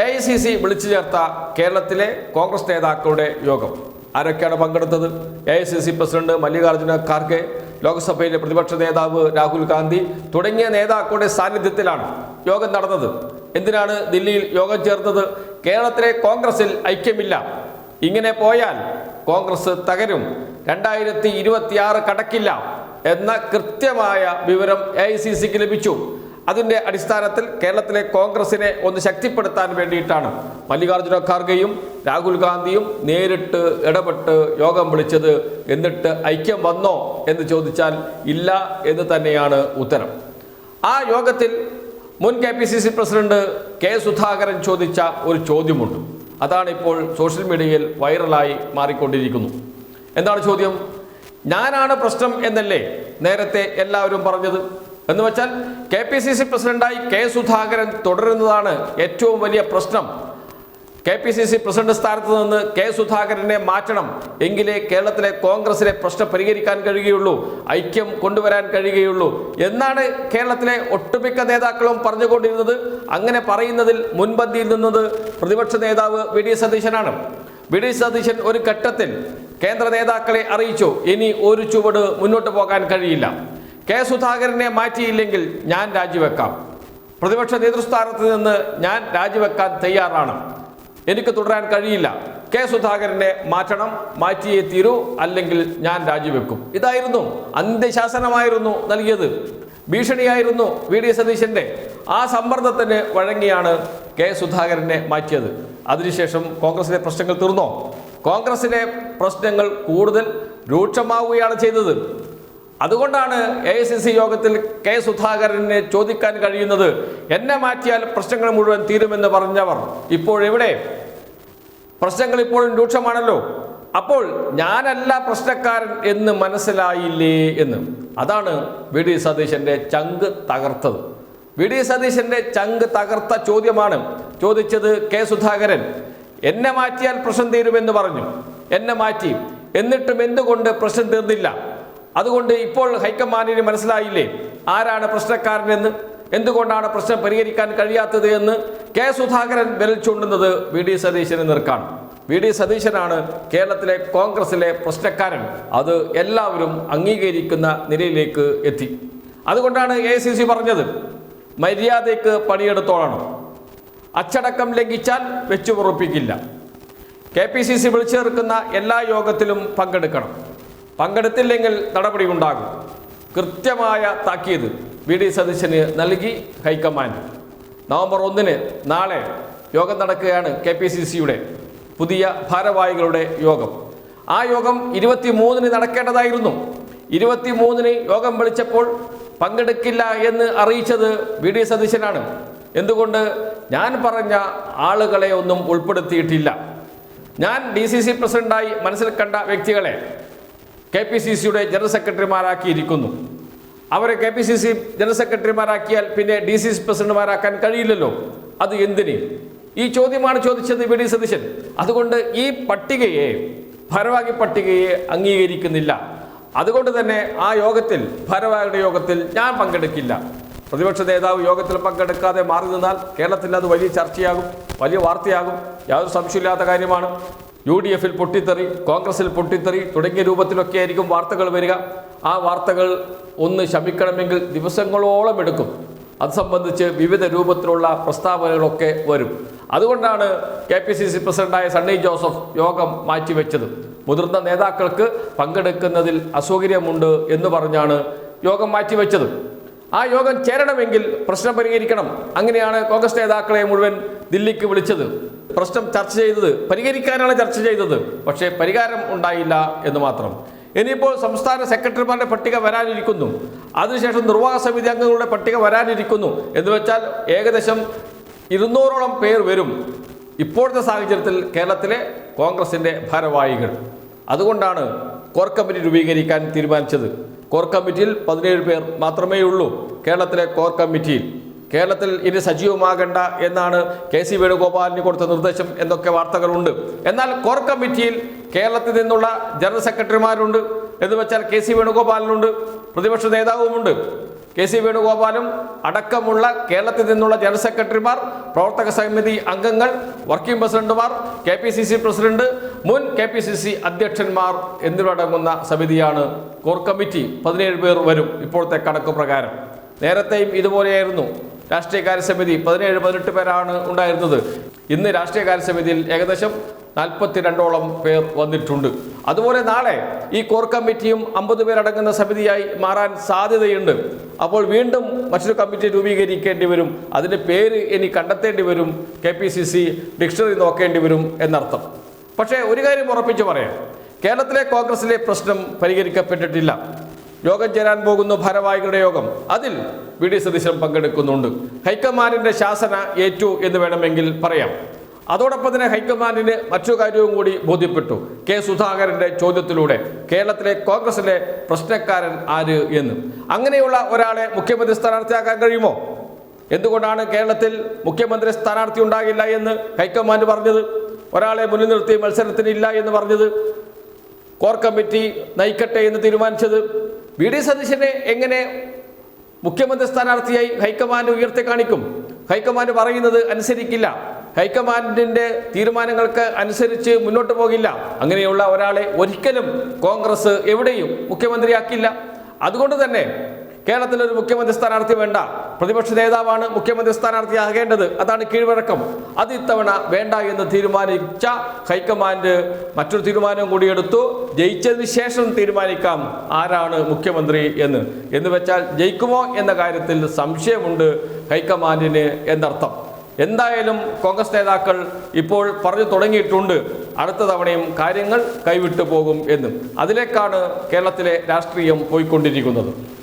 A I C C വിളിച്ചു ചേർത്ത കേരളത്തിലെ കോൺഗ്രസ് നേതാക്കളുടെ യോഗം. ആരൊക്കെയാണ് പങ്കെടുത്തത്? A I C C president Mallikarjuna Kharge ലോക്സഭയിലെ പ്രതിപക്ഷ നേതാവ് രാഹുൽ ഗാന്ധി തുടങ്ങിയ നേതാക്കളുടെ സാന്നിധ്യത്തിലാണ് യോഗം നടന്നത്. എന്തിനാണ് ദില്ലിയിൽ യോഗം ചേർന്നത് കേരളത്തിലെ കോൺഗ്രസിൽ ഐക്യമില്ല. ഇങ്ങനെ പോയാൽ കോൺഗ്രസ് തകരും. രണ്ടായിരത്തി ഇരുപത്തിയാറ് കടക്കില്ല എന്ന കൃത്യമായ വിവരം എ ഐ സി സിക്ക് ലഭിച്ചു. അതിന്റെ അടിസ്ഥാനത്തിൽ കേരളത്തിലെ കോൺഗ്രസിനെ ഒന്ന് ശക്തിപ്പെടുത്താൻ വേണ്ടിയിട്ടാണ് മല്ലികാർജുന ഖാർഗെയും രാഹുൽ ഗാന്ധിയും നേരിട്ട് ഇടപെട്ട് യോഗം വിളിച്ചത് എന്നിട്ട് ഐക്യം വന്നോ എന്ന് ചോദിച്ചാൽ ഇല്ല എന്ന് തന്നെയാണ് ഉത്തരം. ആ യോഗത്തിൽ മുൻ K P C C president K Sudhakaran ചോദിച്ച ഒരു ചോദ്യമുണ്ട്. അതാണ് ഇപ്പോൾ സോഷ്യൽ മീഡിയയിൽ വൈറലായി മാറിക്കൊണ്ടിരിക്കുന്നു. എന്താണ് ചോദ്യം? ഞാനാണ് പ്രശ്നം എന്നല്ലേ നേരത്തെ എല്ലാവരും പറഞ്ഞത്? എന്ന് വെച്ചാൽ കെ പി സി സി പ്രസിഡന്റായി കെ സുധാകരൻ തുടരുന്നതാണ് ഏറ്റവും വലിയ പ്രശ്നം. K P C C president സ്ഥാനത്ത് നിന്ന് കെ സുധാകരനെ മാറ്റണം എങ്കിലേ കേരളത്തിലെ കോൺഗ്രസിലെ പ്രശ്നം പരിഹരിക്കാൻ കഴിയുകയുള്ളൂ ഐക്യം കൊണ്ടുവരാൻ കഴിയുകയുള്ളൂ എന്നാണ് കേരളത്തിലെ ഒട്ടുമിക്ക നേതാക്കളും പറഞ്ഞുകൊണ്ടിരുന്നത്. അങ്ങനെ പറയുന്നതിൽ മുൻപന്തിയിൽ നിന്നത് പ്രതിപക്ഷ നേതാവ് വി ഡി സതീശനാണ്. വി ഡി സതീശൻ ഒരു ഘട്ടത്തിൽ കേന്ദ്ര നേതാക്കളെ അറിയിച്ചു ഇനി ഒരു ചുവട് മുന്നോട്ട് പോകാൻ കഴിയില്ല. കെ സുധാകരനെ മാറ്റിയില്ലെങ്കിൽ ഞാൻ രാജിവെക്കാം. പ്രതിപക്ഷ നേതൃസ്ഥാനത്ത് നിന്ന് ഞാൻ രാജിവെക്കാൻ തയ്യാറാണ്. എനിക്ക് തുടരാൻ കഴിയില്ല. കെ സുധാകരനെ മാറ്റണം മാറ്റിയേ തീരൂ അല്ലെങ്കിൽ ഞാൻ രാജിവെക്കും. ഇതായിരുന്നു അന്ത്യശാസനമായിരുന്നു നൽകിയത്. ഭീഷണിയായിരുന്നു വി ഡി സതീശന്റെ. ആ സമ്മർദ്ദത്തിന് വഴങ്ങിയാണ് കെ സുധാകരനെ മാറ്റിയത്. അതിനുശേഷം കോൺഗ്രസിലെ പ്രശ്നങ്ങൾ തീർന്നോ? കോൺഗ്രസിലെ പ്രശ്നങ്ങൾ കൂടുതൽ രൂക്ഷമാവുകയാണ് ചെയ്തത്. അതുകൊണ്ടാണ് എ ഐ സി സി യോഗത്തിൽ കെ സുധാകരനെ ചോദിക്കാൻ കഴിയുന്നത് എന്നെ മാറ്റിയാൽ പ്രശ്നങ്ങൾ മുഴുവൻ തീരുമെന്ന് പറഞ്ഞവർ ഇപ്പോഴെവിടെ? പ്രശ്നങ്ങൾ ഇപ്പോഴും രൂക്ഷമാണല്ലോ. അപ്പോൾ ഞാനല്ല പ്രശ്നക്കാരൻ എന്ന് മനസ്സിലായില്ലേ എന്ന്. അതാണ് വി ഡി സതീശന്റെ ചങ്ക് തകർത്തത്. വി ഡി സതീശന്റെ ചങ്ക് തകർത്ത ചോദ്യമാണ്. ചോദിച്ചത് കെ സുധാകരൻ എന്നെ മാറ്റിയാൽ പ്രശ്നം തീരുമെന്ന് പറഞ്ഞു. എന്നെ മാറ്റി. എന്നിട്ടും എന്തുകൊണ്ട് പ്രശ്നം തീർന്നില്ല? അതുകൊണ്ട് ഇപ്പോൾ ഹൈക്കമാൻഡിന് മനസ്സിലായില്ലേ? ആരാണ് പ്രശ്നക്കാരനെന്ന്? എന്തുകൊണ്ടാണ് പ്രശ്നം പരിഹരിക്കാൻ കഴിയാത്തത് എന്ന് കെ സുധാകരൻ വിരൽ ചൂണ്ടുന്നത് വി ഡി സതീശന് നിർക്കാണ്. വി ഡി സതീശനാണ് കേരളത്തിലെ കോൺഗ്രസിലെ പ്രശ്നക്കാരൻ. അത് എല്ലാവരും അംഗീകരിക്കുന്ന നിലയിലേക്ക് എത്തി. അതുകൊണ്ടാണ് എ സി സി പറഞ്ഞത് മര്യാദയ്ക്ക് പണിയെടുത്തോളണം. അച്ചടക്കം ലംഘിച്ചാൽ വെച്ചുപുറപ്പിക്കില്ല. കെ പി സി സി വിളിച്ചു ചേർക്കുന്ന എല്ലാ യോഗത്തിലും പങ്കെടുക്കണം. പങ്കെടുത്തില്ലെങ്കിൽ നടപടി ഉണ്ടാകും കൃത്യമായ താക്കീത് വി ഡി സതീശന് നൽകി ഹൈക്കമാൻഡ്. നവംബർ ഒന്നിന് നാളെ യോഗം നടക്കുകയാണ് കെ പി സി സിയുടെ പുതിയ ഭാരവാഹികളുടെ യോഗം. ആ യോഗം ഇരുപത്തി മൂന്നിന് നടക്കേണ്ടതായിരുന്നു. ഇരുപത്തി മൂന്നിന് യോഗം വിളിച്ചപ്പോൾ പങ്കെടുക്കില്ല എന്ന് അറിയിച്ചത് വി ഡി സതീശനാണ്. എന്തുകൊണ്ട്? ഞാൻ പറഞ്ഞ ആളുകളെ ഒന്നും ഉൾപ്പെടുത്തിയിട്ടില്ല. ഞാൻ ഡി സി സി പ്രസിഡന്റായി മനസ്സിൽ കണ്ട വ്യക്തികളെ കെ പി സി സിയുടെ ജനറൽ സെക്രട്ടറിമാരാക്കിയിരിക്കുന്നു. അവരെ K P C C general സെക്രട്ടറിമാരാക്കിയാൽ പിന്നെ ഡി സി സി പ്രസിഡന്റുമാരാക്കാൻ കഴിയില്ലല്ലോ. അത് എന്തിന്? ഈ ചോദ്യമാണ് ചോദിച്ചത് വി ഡി സതീശൻ. അതുകൊണ്ട് ഈ പട്ടികയെ ഭാരവാഹി പട്ടികയെ അംഗീകരിക്കുന്നില്ല. അതുകൊണ്ട് തന്നെ ആ യോഗത്തിൽ ഭാരവാഹിയുടെ യോഗത്തിൽ ഞാൻ പങ്കെടുക്കില്ല. പ്രതിപക്ഷ നേതാവ് യോഗത്തിൽ പങ്കെടുക്കാതെ മാറി നിന്നാൽ കേരളത്തിൽ അത് വലിയ ചർച്ചയാകും വലിയ വാർത്തയാകും. യാതൊരു സംശയമില്ലാത്ത കാര്യമാണ്. യു ഡി എഫിൽ പൊട്ടിത്തെറി കോൺഗ്രസിൽ പൊട്ടിത്തെറി തുടങ്ങിയ രൂപത്തിലൊക്കെ ആയിരിക്കും വാർത്തകൾ വരിക. ആ വാർത്തകൾ ഒന്ന് ശമിക്കണമെങ്കിൽ ദിവസങ്ങളോളം എടുക്കും. അത് സംബന്ധിച്ച് വിവിധ രൂപത്തിലുള്ള പ്രസ്താവനകളൊക്കെ വരും. അതുകൊണ്ടാണ് കെ പി സി സി പ്രസിഡന്റായ സണ്ണി ജോസഫ് യോഗം മാറ്റിവെച്ചത്. മുതിർന്ന നേതാക്കൾക്ക് പങ്കെടുക്കുന്നതിൽ അസൗകര്യമുണ്ട് എന്ന് പറഞ്ഞാണ് യോഗം മാറ്റിവെച്ചത്. ആ യോഗം ചേരണമെങ്കിൽ പ്രശ്നം പരിഹരിക്കണം. അങ്ങനെയാണ് കോൺഗ്രസ് നേതാക്കളെ മുഴുവൻ ദില്ലിക്ക് വിളിച്ചത്. പ്രശ്നം ചർച്ച ചെയ്തത് പരിഹരിക്കാനാണ് ചർച്ച ചെയ്തത്. പക്ഷേ പരിഹാരം ഉണ്ടായില്ല എന്ന് മാത്രം. ഇനിയിപ്പോൾ സംസ്ഥാന സെക്രട്ടറിമാരുടെ പട്ടിക വരാനിരിക്കുന്നു. അതിനുശേഷം നിർവാഹ സമിതി അംഗങ്ങളുടെ പട്ടിക വരാനിരിക്കുന്നു. എന്ന് വെച്ചാൽ ഏകദേശം ഇരുന്നൂറോളം പേർ വരും. ഇപ്പോഴത്തെ സാഹചര്യത്തിൽ കേരളത്തിലെ കോൺഗ്രസിന്റെ ഭാരവാഹികൾ. അതുകൊണ്ടാണ് കോർ കമ്മിറ്റി രൂപീകരിക്കാൻ തീരുമാനിച്ചത്. കോർ കമ്മിറ്റിയിൽ പതിനേഴ് പേർ മാത്രമേ ഉള്ളൂ കേരളത്തിലെ കോർ കമ്മിറ്റിയിൽ. കേരളത്തിൽ ഇനി സജീവമാകണ്ട എന്നാണ് കെ സി വേണുഗോപാലിന് കൊടുത്ത നിർദ്ദേശം എന്നൊക്കെ വാർത്തകളുണ്ട്. എന്നാൽ കോർ കമ്മിറ്റിയിൽ കേരളത്തിൽ നിന്നുള്ള ജനറൽ സെക്രട്ടറിമാരുണ്ട് എന്ന് വെച്ചാൽ കെ സി വേണുഗോപാലിനുണ്ട്. പ്രതിപക്ഷ നേതാവുമുണ്ട്. കെ സി വേണുഗോപാലും അടക്കമുള്ള കേരളത്തിൽ നിന്നുള്ള ജനറൽ സെക്രട്ടറിമാർ പ്രവർത്തക സമിതി അംഗങ്ങൾ വർക്കിംഗ് പ്രസിഡന്റുമാർ K P C C president മുൻ കെ പി സി സി അധ്യക്ഷന്മാർ എന്നിവരടങ്ങുന്ന സമിതിയാണ് കോർ കമ്മിറ്റി. പതിനേഴ് പേർ വരും ഇപ്പോഴത്തെ കണക്ക് പ്രകാരം. നേരത്തെയും ഇതുപോലെയായിരുന്നു. രാഷ്ട്രീയകാര്യ സമിതി പതിനേഴ് പതിനെട്ട് പേരാണ് ഉണ്ടായിരുന്നത്. ഇന്ന് രാഷ്ട്രീയകാര്യ സമിതിയിൽ ഏകദേശം നാൽപ്പത്തിരണ്ടോളം പേർ വന്നിട്ടുണ്ട്. അതുപോലെ നാളെ ഈ കോർ കമ്മിറ്റിയും അമ്പത് പേരടങ്ങുന്ന സമിതിയായി മാറാൻ സാധ്യതയുണ്ട്. അപ്പോൾ വീണ്ടും മറ്റൊരു കമ്മിറ്റി രൂപീകരിക്കേണ്ടി വരും. അതിന്റെ പേര് ഇനി കണ്ടെത്തേണ്ടി വരും. K P C C dictionary നോക്കേണ്ടി വരും എന്നർത്ഥം. പക്ഷേ ഒരു കാര്യം ഉറപ്പിച്ചു പറയാം. കേരളത്തിലെ കോൺഗ്രസിലെ പ്രശ്നം പരിഹരിക്കപ്പെട്ടിട്ടില്ല. യോഗം ചേരാൻ പോകുന്ന ഭാരവാഹികളുടെ യോഗം. അതിൽ വി ഡി സതീശൻ പങ്കെടുക്കുന്നുണ്ട്. ഹൈക്കമാൻഡിന്റെ ശാസന ഏറ്റു എന്ന് വേണമെങ്കിൽ പറയാം. അതോടൊപ്പം തന്നെ ഹൈക്കമാൻഡിന് മറ്റു കാര്യവും കൂടി ബോധ്യപ്പെട്ടു. കെ സുധാകരന്റെ ചോദ്യത്തിലൂടെ കേരളത്തിലെ കോൺഗ്രസിലെ പ്രശ്നക്കാരൻ ആര് എന്ന്. അങ്ങനെയുള്ള ഒരാളെ മുഖ്യമന്ത്രി സ്ഥാനാർത്ഥിയാക്കാൻ കഴിയുമോ? എന്തുകൊണ്ടാണ് കേരളത്തിൽ മുഖ്യമന്ത്രി സ്ഥാനാർത്ഥി ഉണ്ടാകില്ല എന്ന് ഹൈക്കമാൻഡ് പറഞ്ഞത്? ഒരാളെ മുന്നിൽ നിർത്തി മത്സരത്തിനില്ല എന്ന് പറഞ്ഞത്? കോർ കമ്മിറ്റി നയിക്കട്ടെ എന്ന് തീരുമാനിച്ചത്? വി ഡി സതീശനെ എങ്ങനെ മുഖ്യമന്ത്രി സ്ഥാനാർത്ഥിയായി ഹൈക്കമാൻഡ് ഉയർത്തി കാണിക്കും? ഹൈക്കമാൻഡ് പറയുന്നത് അനുസരിക്കില്ല. ഹൈക്കമാൻഡിന്റെ തീരുമാനങ്ങൾക്ക് അനുസരിച്ച് മുന്നോട്ട് പോകില്ല. അങ്ങനെയുള്ള ഒരാളെ ഒരിക്കലും കോൺഗ്രസ് എവിടെയും മുഖ്യമന്ത്രിയാക്കില്ല. അതുകൊണ്ട് തന്നെ കേരളത്തിൽ ഒരു മുഖ്യമന്ത്രി സ്ഥാനാർത്ഥി വേണ്ട. പ്രതിപക്ഷ നേതാവാണ് മുഖ്യമന്ത്രി സ്ഥാനാർത്ഥിയാകേണ്ടത്. അതാണ് കീഴ്വഴക്കം. അത് ഇത്തവണ വേണ്ട എന്ന് തീരുമാനിച്ച ഹൈക്കമാൻഡ് മറ്റൊരു തീരുമാനം കൂടി എടുത്തു. ജയിച്ചതിന് ശേഷം തീരുമാനിക്കാം ആരാണ് മുഖ്യമന്ത്രി എന്ന്. എന്ന് വെച്ചാൽ ജയിക്കുമോ എന്ന കാര്യത്തിൽ സംശയമുണ്ട് ഹൈക്കമാൻഡിന് എന്നർത്ഥം. എന്തായാലും കോൺഗ്രസ് നേതാക്കൾ ഇപ്പോൾ പറഞ്ഞു തുടങ്ങിയിട്ടുണ്ട്. അടുത്ത തവണയും കാര്യങ്ങൾ കൈവിട്ടു പോകും എന്നും. അതിലേക്കാണ് കേരളത്തിലെ രാഷ്ട്രീയം പോയിക്കൊണ്ടിരിക്കുന്നത്.